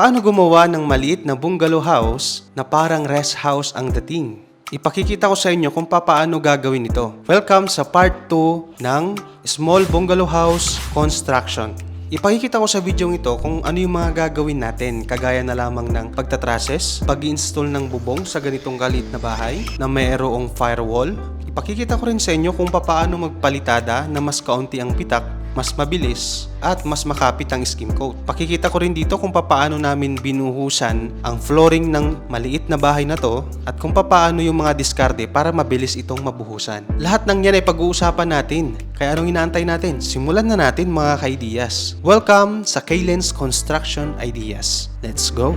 Paano gumawa ng maliit na bungalow house na parang rest house ang dating? Ipakikita ko sa inyo kung paano gagawin ito. Welcome sa part 2 ng Small Bungalow House Construction. Ipakikita ko sa video ito kung ano yung mga gagawin natin kagaya na lamang ng pagtatrases, pag install ng bubong sa ganitong galit na bahay na mayroong firewall. Ipakikita ko rin sa inyo kung paano magpalitada na mas kaunti ang pitak mas mabilis at mas makapit ang skim coat. Pakikita ko rin dito kung paano namin binuhusan ang flooring ng maliit na bahay na to at kung paano yung mga diskarte para mabilis itong mabuhusan. Lahat ng yan ay pag-uusapan natin. Kaya anong inaantay natin? Simulan na natin mga ka-ideas. Welcome sa Kalen's Construction Ideas. Let's go!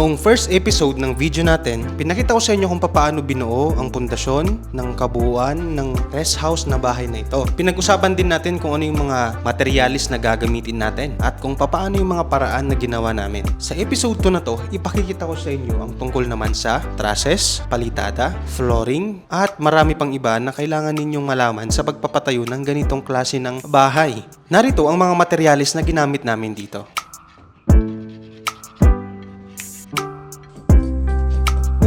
Noong first episode ng video natin, pinakita ko sa inyo kung paano binuo ang pundasyon ng kabuuan ng rest house na bahay na ito. Pinag-usapan din natin kung ano yung mga materialis na gagamitin natin at kung paano yung mga paraan na ginawa namin. Sa episode 2 na to, ipakikita ko sa inyo ang tungkol naman sa trusses, palitada, flooring, at marami pang iba na kailangan ninyong malaman sa pagpapatayo ng ganitong klase ng bahay. Narito ang mga materialis na ginamit namin dito.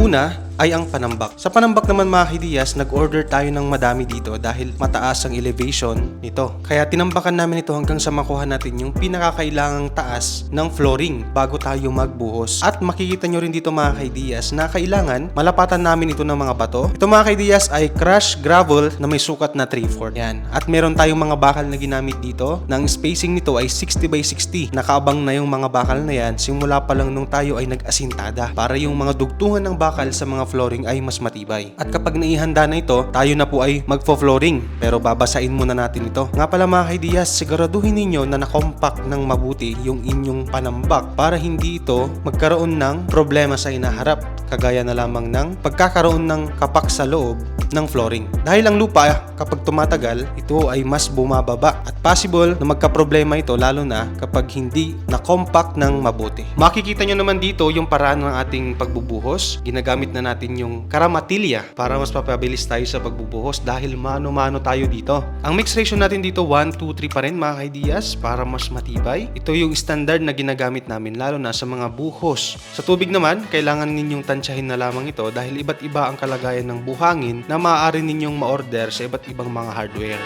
Una ay ang panambak. Sa panambak naman mga kidiyas, nag-order tayo ng madami dito dahil mataas ang elevation nito. Kaya tinambakan namin ito hanggang sa makuha natin yung pinakakailangang taas ng flooring bago tayo magbuhos. At makikita nyo rin dito mga kaidiyas na kailangan malapatan namin ito ng mga bato. Ito mga kaidiyas ay crushed gravel na may sukat na 3-4. Yan. At meron tayong mga bakal na ginamit dito. Nang spacing nito ay 60 by 60. Nakaabang na yung mga bakal na yan simula pa lang nung tayo ay nag-asintada para yung mga dugtungan ng bakal sa mga flooring ay mas matibay. At kapag naihanda na ito, tayo na po ay magfo-flooring. Pero babasain muna natin ito. Nga pala mga kaidiyas, siguraduhin ninyo na nakompact ng mabuti yung inyong panambak para hindi ito magkaroon ng problema sa inaharap kagaya na lamang ng pagkakaroon ng kapak sa loob ng flooring. Dahil ang lupa kapag tumatagal, ito ay mas bumababa at possible na magka-problema ito lalo na kapag hindi na compact ng mabuti. Makikita nyo naman dito yung paraan ng ating pagbubuhos. Ginagamit na natin yung karamatilya para mas papabilis tayo sa pagbubuhos dahil mano-mano tayo dito. Ang mix ratio natin dito 1, 2, 3 pa rin mga kaidiyas para mas matibay. Ito yung standard na ginagamit namin lalo na sa mga buhos. Sa tubig naman, kailangan ninyong tansyahin na lamang ito dahil iba't iba ang kalagayan ng buhangin na maaari ninyong ma-order sa iba't ibang mga hardware.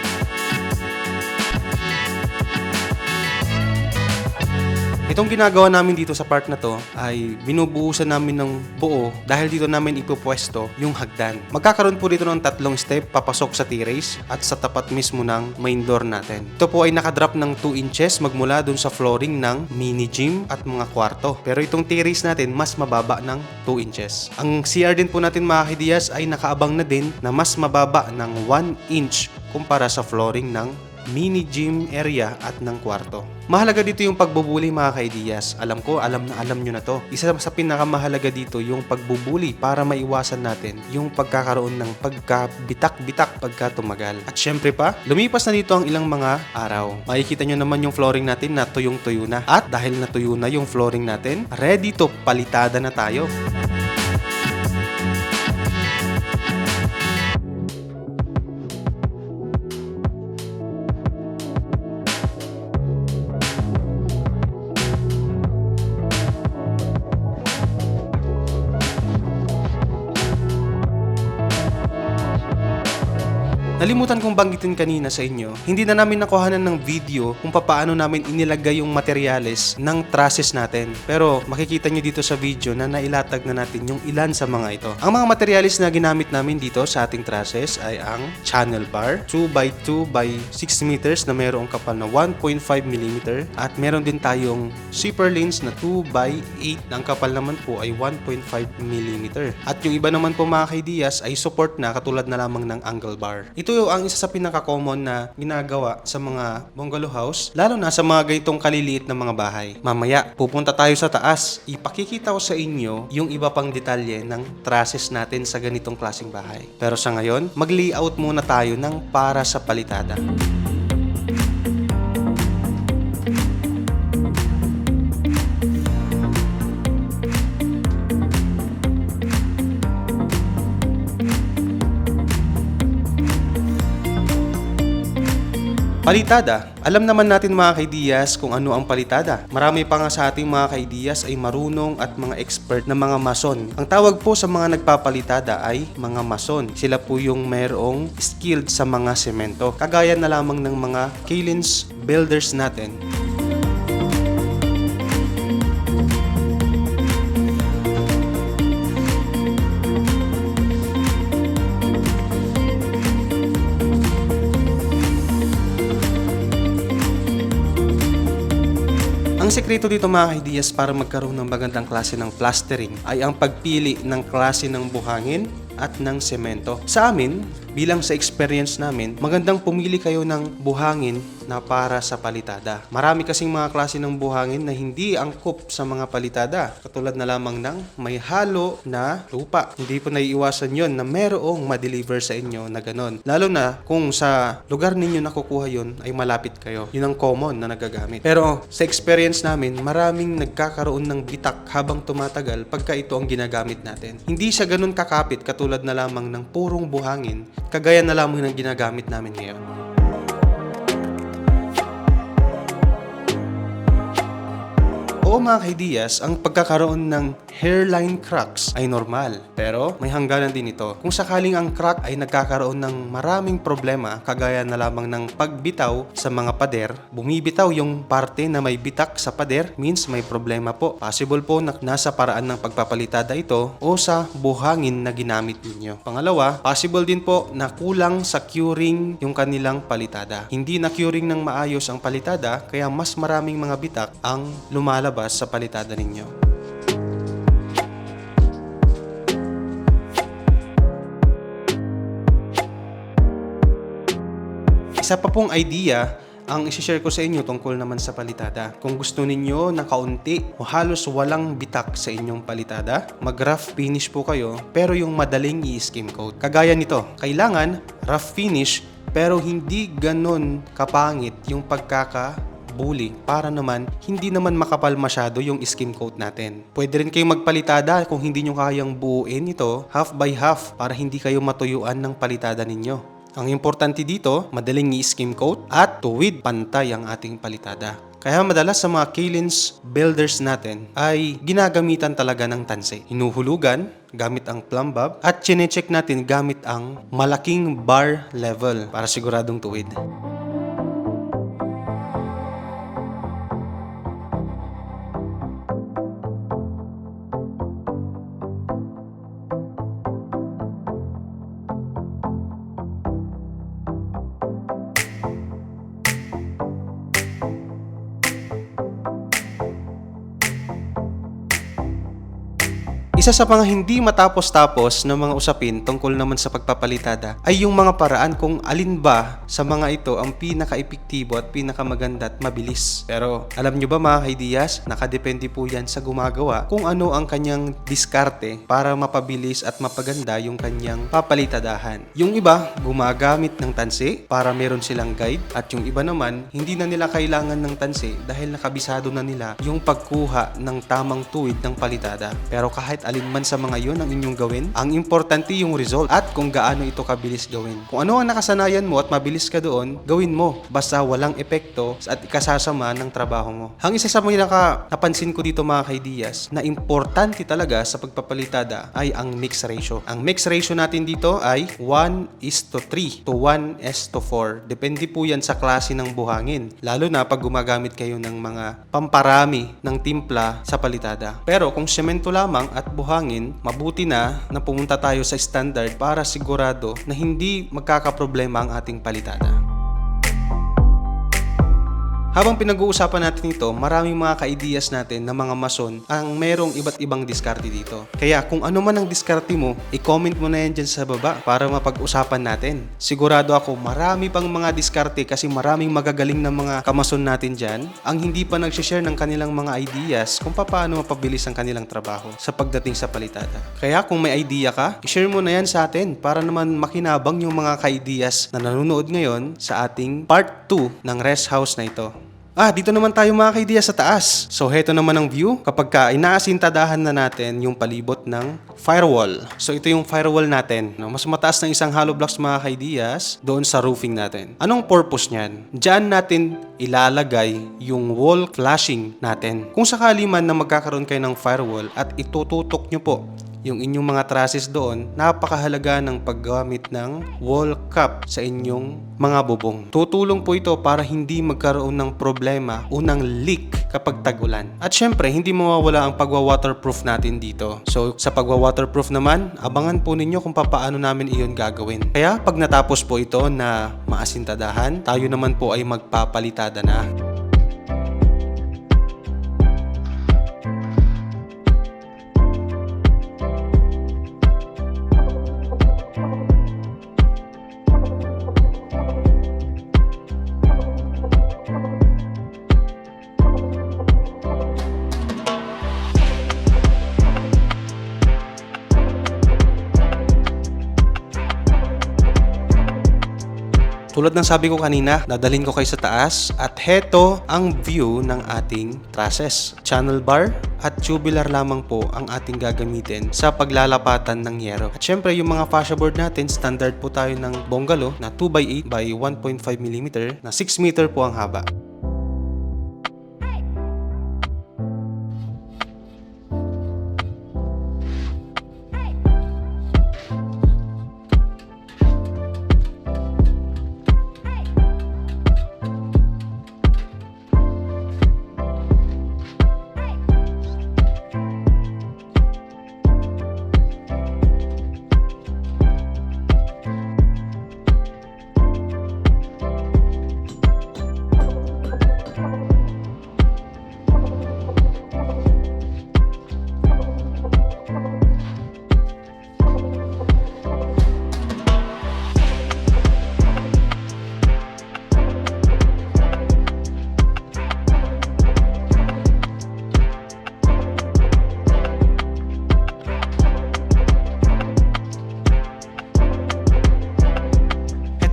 Itong ginagawa namin dito sa part na to ay binubuhusan namin ng buo dahil dito namin ipupwesto yung hagdan. Magkakaroon po dito ng tatlong step papasok sa terrace at sa tapat mismo ng main door natin. Ito po ay nakadrop ng 2 inches magmula dun sa flooring ng mini gym at mga kwarto. Pero itong terrace natin mas mababa ng 2 inches. Ang CR din po natin mga kidiyas ay nakaabang na din na mas mababa ng 1 inch kumpara sa flooring ng mini gym area at ng kwarto. Mahalaga dito yung pagbubuli mga kaidiyas. Alam ko, alam na alam nyo na to. Isa sa pinakamahalaga dito yung pagbubuli para maiwasan natin yung pagkakaroon ng pagkabitak-bitak pagka tumagal. At syempre pa, lumipas na dito ang ilang mga araw. Makikita nyo naman yung flooring natin na tuyong-tuyo na. At dahil natuyo na yung flooring natin, ready to palitada na tayo. Nalimutan kong banggitin kanina sa inyo, hindi na namin nakuhanan ng video kung paano namin inilagay yung materyales ng trusses natin. Pero makikita nyo dito sa video na nailatag na natin yung ilan sa mga ito. Ang mga materyales na ginamit namin dito sa ating trusses ay ang channel bar, 2x2 by 6 meters na mayroong kapal na 1.5 mm at meron din tayong zipper lanes na 2x8 na ang kapal naman po ay 1.5 mm. At yung iba naman po mga kaidiyas ay support na katulad na lamang ng angle bar. Ito ang isa sa pinaka-common na ginagawa sa mga bungalow house, lalo na sa mga ganitong kaliliit na mga bahay. Mamaya, pupunta tayo sa taas. Ipakikita ko sa inyo yung iba pang detalye ng trusses natin sa ganitong klaseng bahay. Pero sa ngayon, mag-layout muna tayo ng para sa palitada. Palitada. Alam naman natin mga kaidiyas kung ano ang palitada. Marami pa nga sa ating mga kaidiyas ay marunong at mga expert na mga mason. Ang tawag po sa mga nagpapalitada ay mga mason. Sila po yung mayroong skilled sa mga semento. Kagaya na lamang ng mga kilins builders natin. Sekreto dito mga kaidiyas para magkaroon ng magandang klase ng plastering ay ang pagpili ng klase ng buhangin at ng semento. Sa amin, bilang sa experience namin, magandang pumili kayo ng buhangin na para sa palitada. Marami kasing mga klase ng buhangin na hindi angkop sa mga palitada. Katulad na lamang ng may halo na lupa. Hindi po naiiwasan yon na merong ma-deliver sa inyo na ganon. Lalo na kung sa lugar ninyo nakukuha yon ay malapit kayo. Yun ang common na nagagamit. Pero sa experience namin, maraming nagkakaroon ng bitak habang tumatagal pagka ito ang ginagamit natin. Hindi siya ganun kakapit katulad na lamang ng purong buhangin, kagaya na lamang ng ginagamit namin ngayon. Oo mga kaidiyas, ang pagkakaroon ng hairline cracks ay normal. Pero may hangganan din ito. Kung sakaling ang crack ay nagkakaroon ng maraming problema, kagaya na lamang ng pagbitaw sa mga pader, bumibitaw yung parte na may bitak sa pader, means may problema po. Possible po na nasa paraan ng pagpapalitada ito o sa buhangin na ginamit ninyo. Pangalawa, possible din po na kulang sa curing yung kanilang palitada. Hindi na curing ng maayos ang palitada, kaya mas maraming mga bitak ang lumalabas sa palitada ninyo. Isa pa pong idea ang isi-share ko sa inyo tungkol naman sa palitada. Kung gusto ninyo na kaunti o halos walang bitak sa inyong palitada, mag-rough finish po kayo pero yung madaling i-skim coat. Kagaya nito, kailangan rough finish pero hindi ganon kapangit yung pagkaka bully para naman hindi naman makapal masyado yung skim coat natin. Pwede rin kayong magpalitada kung hindi nyo kayang buuin ito half by half para hindi kayo matuyuan ng palitada ninyo. Ang importante dito, madaling i-skim coat at tuwid pantay ang ating palitada. Kaya madalas sa mga kilins builders natin ay ginagamitan talaga ng tanse. Hinuhulugan gamit ang plumb bob at chinecheck natin gamit ang malaking bar level para siguradong tuwid. Isa sa mga hindi matapos-tapos na mga usapin tungkol naman sa pagpapalitada ay yung mga paraan kung alin ba sa mga ito ang pinaka-epektibo at pinakamaganda at mabilis. Pero alam nyo ba mga kaidiyas, nakadepende po yan sa gumagawa kung ano ang kanyang diskarte para mapabilis at mapaganda yung kanyang papalitadahan. Yung iba, gumagamit ng tansi para meron silang guide at yung iba naman, hindi na nila kailangan ng tansi dahil nakabisado na nila yung pagkuha ng tamang tuwid ng palitada. Pero kahit alin man sa mga yon ang inyong gawin, ang importante yung result at kung gaano ito kabilis gawin. Kung ano ang nakasanayan mo at mabilis ka doon, gawin mo basta walang epekto at ikasasama ng trabaho mo. Ang isa sa mga naka, napansin ko dito mga kaidiyas na importante talaga sa pagpapalitada ay ang mix ratio. Ang mix ratio natin dito ay 1 is to 3 to 1 is to 4. Depende po yan sa klase ng buhangin. Lalo na pag gumagamit kayo ng mga pamparami ng timpla sa palitada. Pero kung semento lamang at buhangin, mabuti na na pumunta tayo sa standard para sigurado na hindi magkakaproblema ang ating palitada. Habang pinag-uusapan natin ito, maraming mga ka-ideas natin na mga mason ang merong iba't ibang diskarte dito. Kaya kung ano man ang diskarte mo, i-comment mo na yan dyan sa baba para mapag-usapan natin. Sigurado ako marami pang mga diskarte kasi maraming magagaling na mga kamason natin dyan ang hindi pa nag-share ng kanilang mga ideas kung paano mapabilis ang kanilang trabaho sa pagdating sa palitada. Kaya kung may idea ka, i-share mo na yan sa atin para naman makinabang yung mga ka-ideas na nanonood ngayon sa ating part 2 ng rest house na ito. Ah, dito naman tayo mga kaidiya sa taas. So, heto naman ang view kapag ka inaasintadahan na natin yung palibot ng firewall. So, ito yung firewall natin. No? Mas mataas ng isang hollow blocks mga kaidiyas doon sa roofing natin. Anong purpose niyan? Diyan natin ilalagay yung wall flashing natin. Kung sakali man na magkakaroon kayo ng firewall at itututok nyo po yung inyong mga trusses doon, napakahalaga ng paggamit ng wall cap sa inyong mga bubong. Tutulong po ito para hindi magkaroon ng problema o ng leak kapag tag-ulan. At syempre, hindi mawawala ang pagwa-waterproof natin dito. So, sa pagwa-waterproof naman, abangan po ninyo kung paano namin iyon gagawin. Kaya, pag natapos po ito na maasintadahan, tayo naman po ay magpapalitada na. Tulad ng sabi ko kanina, dadalhin ko kayo sa taas at heto ang view ng ating trusses. Channel bar at tubular lamang po ang ating gagamitin sa paglalapatan ng yero. At syempre yung mga fascia board natin, standard po tayo ng bungalow na 2x8 by 1.5 mm na 6 meter po ang haba.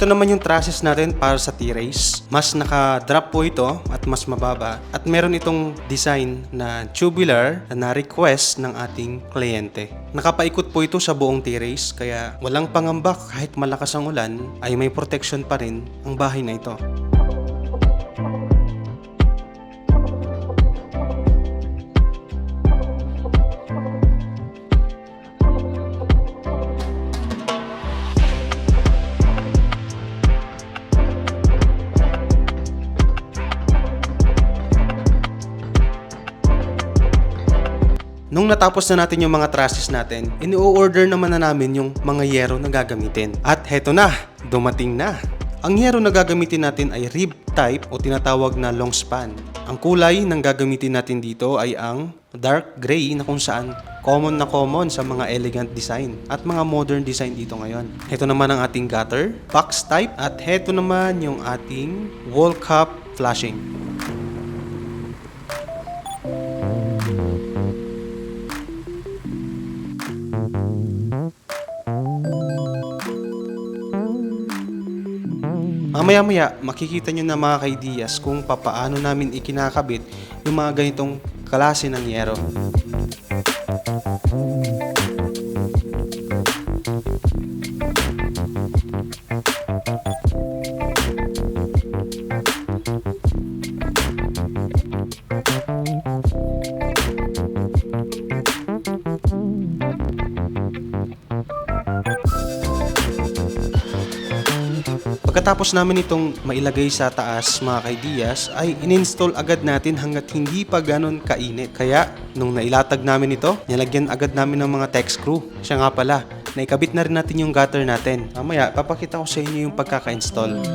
Ito naman yung trusses natin para sa T-race. Mas naka-drop po ito at mas mababa. At meron itong design na tubular na request ng ating kliyente. Nakapaikot po ito sa buong T-race kaya walang pangamba kahit malakas ang ulan ay may protection pa rin ang bahay na ito. Nung natapos na natin yung mga trusses natin, ini-order naman na namin yung mga yero na gagamitin. At heto na, dumating na. Ang yero na gagamitin natin ay rib type o tinatawag na long span. Ang kulay ng gagamitin natin dito ay ang dark gray na kung saan common na common sa mga elegant design at mga modern design dito ngayon. Heto naman ang ating gutter, box type at heto naman yung ating wall cup flashing. Mamaya-maya, makikita nyo na mga kaidiyas kung papaano namin ikinakabit yung mga ganitong klase ng yero. Pagkatapos namin itong mailagay sa taas mga kaidiyas ay ininstall agad natin hanggat hindi pa ganon kainit. Kaya nung nailatag namin ito, nilagyan agad namin ng mga tech screw. Siya nga pala, naikabit na rin natin yung gutter natin. Mamaya, papakita ko sa inyo yung pagkaka-install.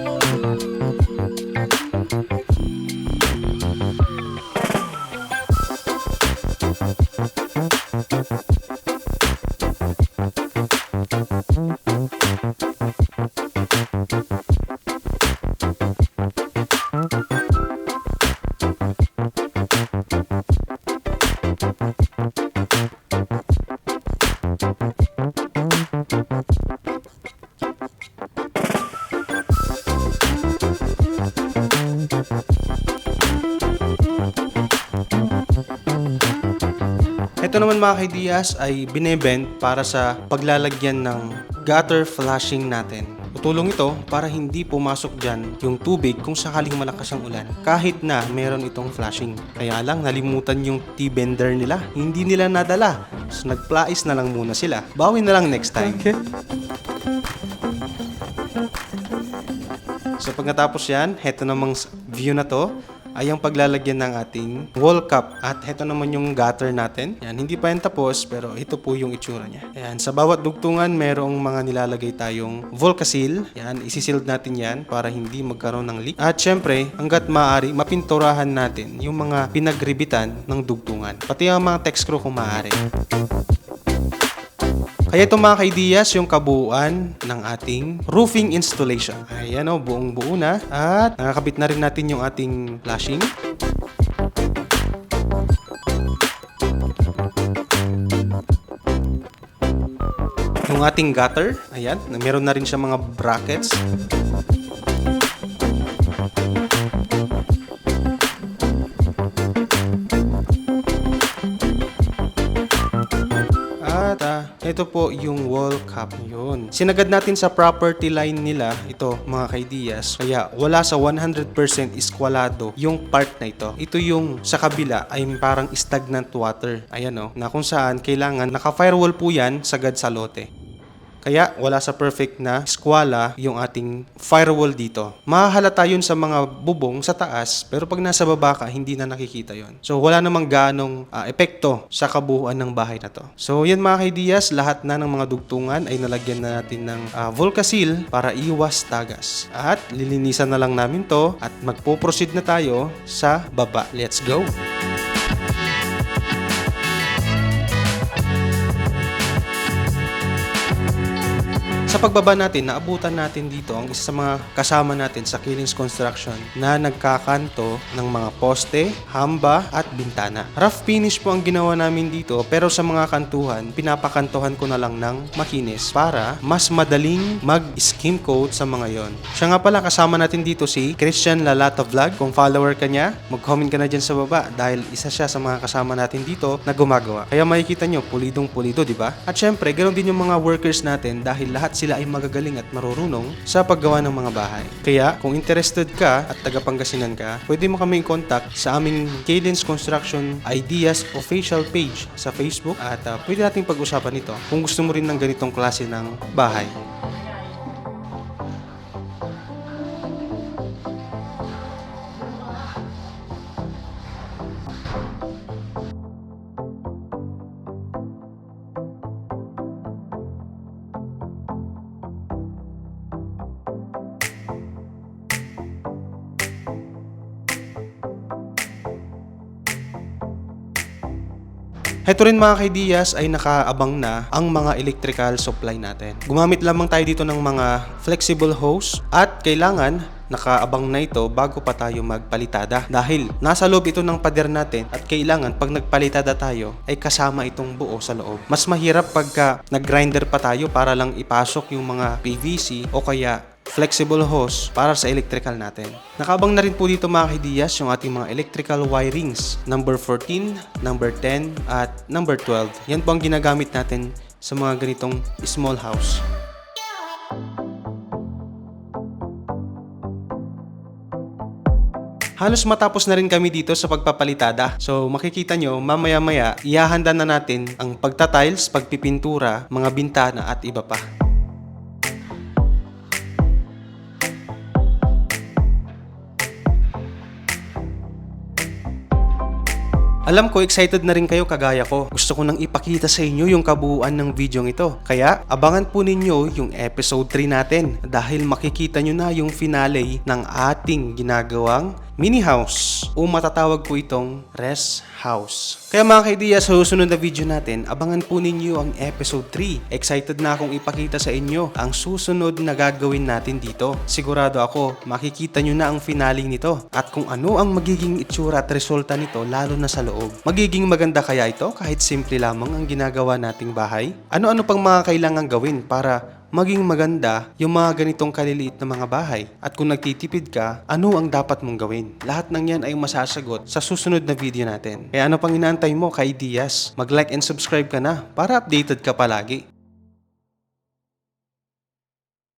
Mga kaidiyas ay binebend para sa paglalagyan ng gutter flashing natin. Tutulong ito para hindi pumasok dyan yung tubig kung sakaling malakas ang ulan kahit na meron itong flashing. Kaya lang nalimutan yung T-bender nila. Hindi nila nadala. So nagplais na lang muna sila. Bawi na lang next time. So pag natapos yan, heto namang view na to ay ang paglalagyan ng ating wall cup. At heto naman yung gutter natin. Yan, hindi pa yan tapos pero ito po yung itsura niya. Yan, sa bawat dugtungan merong mga nilalagay tayong Volcasil. Yan, isisild natin yan para hindi magkaroon ng leak. At syempre, hanggat maaari, mapinturahan natin yung mga pinagribitan ng dugtungan. Pati ang mga text screw kung maaari. Kaya ito mga kaidiyas, yung kabuuan ng ating roofing installation. Ayan o, buong buo na. At nakakabit na rin natin yung ating flashing. Yung ating gutter, ayan, meron na rin siya mga brackets. Ito po yung wall cap yun. Sinagad natin sa property line nila ito mga kaidiyas. Kaya wala sa 100% iskwalado yung part na ito. Ito yung sa kabila ay parang stagnant water. Ayan o. na kung saan kailangan naka-firewall po yan sagad sa lote. Kaya wala sa perfect na skwala yung ating firewall dito. Mahahalata yun sa mga bubong sa taas, pero pag nasa baba ka, hindi na nakikita yon. So wala namang ganong ah, epekto sa kabuuan ng bahay na to. So yan mga kaidiyas, lahat na ng mga dugtungan ay nalagyan na natin ng uh, Volcasil para iwas tagas. At lilinisan na lang namin to at magpo-proceed na tayo sa baba. Let's go! Sa pagbaba natin, naabutan natin dito ang isa sa mga kasama natin sa Killings Construction na nagkakanto ng mga poste, hamba at bintana. Rough finish po ang ginawa namin dito pero sa mga kantuhan, pinapakantuhan ko na lang ng makinis para mas madaling mag-skim coat sa mga yon. Siya nga pala kasama natin dito si Christian Lalato Vlog. Kung follower ka niya, mag-comment ka na dyan sa baba dahil isa siya sa mga kasama natin dito na gumagawa. Kaya makikita nyo, pulidong pulido, di ba? At syempre, ganoon din yung mga workers natin dahil lahat sila ay magagaling at marurunong sa paggawa ng mga bahay. Kaya, kung interested ka at taga Pangasinan ka, pwede mo kami contact sa aming Cadence Construction Ideas official page sa Facebook at uh, pwede nating pag-usapan ito kung gusto mo rin ng ganitong klase ng bahay. Heto rin mga kaidiyas ay nakaabang na ang mga electrical supply natin. Gumamit lamang tayo dito ng mga flexible hose at kailangan nakaabang na ito bago pa tayo magpalitada. Dahil nasa loob ito ng pader natin at kailangan pag nagpalitada tayo ay kasama itong buo sa loob. Mas mahirap pagka nag-grinder pa tayo para lang ipasok yung mga PVC o kaya flexible hose para sa electrical natin. Nakabang na rin po dito mga kaidiyas yung ating mga electrical wirings. Number 14, number 10, at number 12. Yan po ang ginagamit natin sa mga ganitong small house. Halos matapos na rin kami dito sa pagpapalitada. So makikita nyo, mamaya-maya, ihahanda na natin ang pagtatiles, pagpipintura, mga bintana at iba pa. Alam ko excited na rin kayo kagaya ko. Gusto ko nang ipakita sa inyo yung kabuuan ng video ito. Kaya abangan po ninyo yung episode 3 natin dahil makikita nyo na yung finale ng ating ginagawang mini house o matatawag ko itong rest house. Kaya mga kaidiya, sa susunod na video natin, abangan po ninyo ang episode 3. Excited na akong ipakita sa inyo ang susunod na gagawin natin dito. Sigurado ako, makikita nyo na ang finale nito at kung ano ang magiging itsura at resulta nito lalo na sa loob. Magiging maganda kaya ito kahit simple lamang ang ginagawa nating bahay? Ano-ano pang mga kailangan gawin para maging maganda yung mga ganitong kaliliit na mga bahay. At kung nagtitipid ka, ano ang dapat mong gawin? Lahat ng yan ay masasagot sa susunod na video natin. Kaya ano pang inaantay mo kay Diaz? Mag-like and subscribe ka na para updated ka palagi.